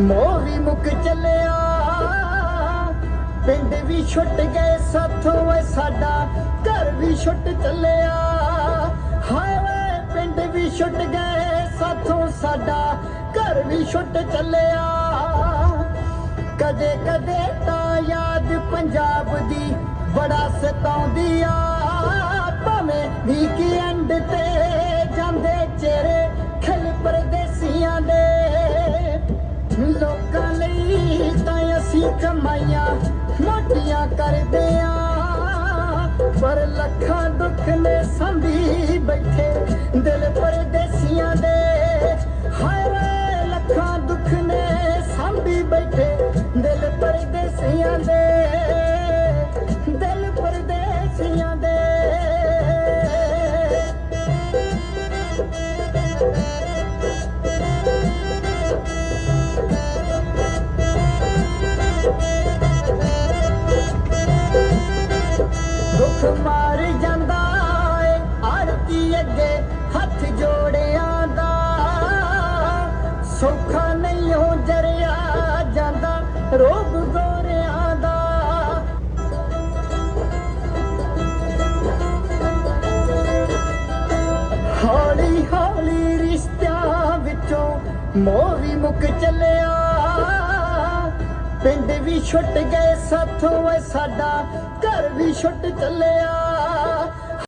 ਮੋਹ ਵੀ ਮੁੱਕ ਚੱਲਿਆ। ਪਿੰਡ ਵੀ ਛੁੱਟ ਗਏ, ਸਾਥੋਂ ਵੇ ਸਾਡਾ ਘਰ ਵੀ ਛੁੱਟ ਚੱਲਿਆ। ਹਾਏ ਵੇ ਪਿੰਡ ਵੀ ਛੁੱਟ ਗਏ, ਸਾਥੋਂ ਸਾਡਾ ਘਰ ਵੀ ਛੁੱਟ ਚੱਲਿਆ। ਕਦੇ ਕਦੇ ਤਾਂ ਯਾਦ ਪੰਜਾਬ ਦੀ ਬੜਾ ਸਤਾਉਂਦੀ ਆ। ਭਾਵੇਂ ਵੀਕਐਂਡ ਤੇ ਜਾਂਦੇ ਚਿਹਰੇ ਕਮਾਈਆਂ ਮੋਟੀਆਂ ਕਰਦੇ ਆ ਪਰ ਲੱਖਾਂ ਦੁੱਖ ਨੇ ਸੰਭੀ ਬੈਠੇ ਦਿਲ ਪਰਦੇਸੀਆਂ ਦੇ। ਹਾਏ ਲੱਖਾਂ ਦੁੱਖ ਨੇ ਸੰਭੀ ਬੈਠੇ ਦਿਲ ਪਰਦੇਸੀਆਂ ਦੇ। ਰੋਗ ਗੋਰਿਆਂ ਦਾ। ਹੌਲੀ ਹੌਲੀ ਰਿਸ਼ਤਿਆਂ ਵਿੱਚੋਂ ਮੋਹ ਵੀ ਮੁੱਕ ਚੱਲਿਆ। ਪਿੰਡ ਵੀ ਛੁੱਟ ਗਏ, ਸਾਥੋਂ ਵੇ ਸਾਡਾ ਘਰ ਵੀ ਛੁੱਟ ਚੱਲਿਆ।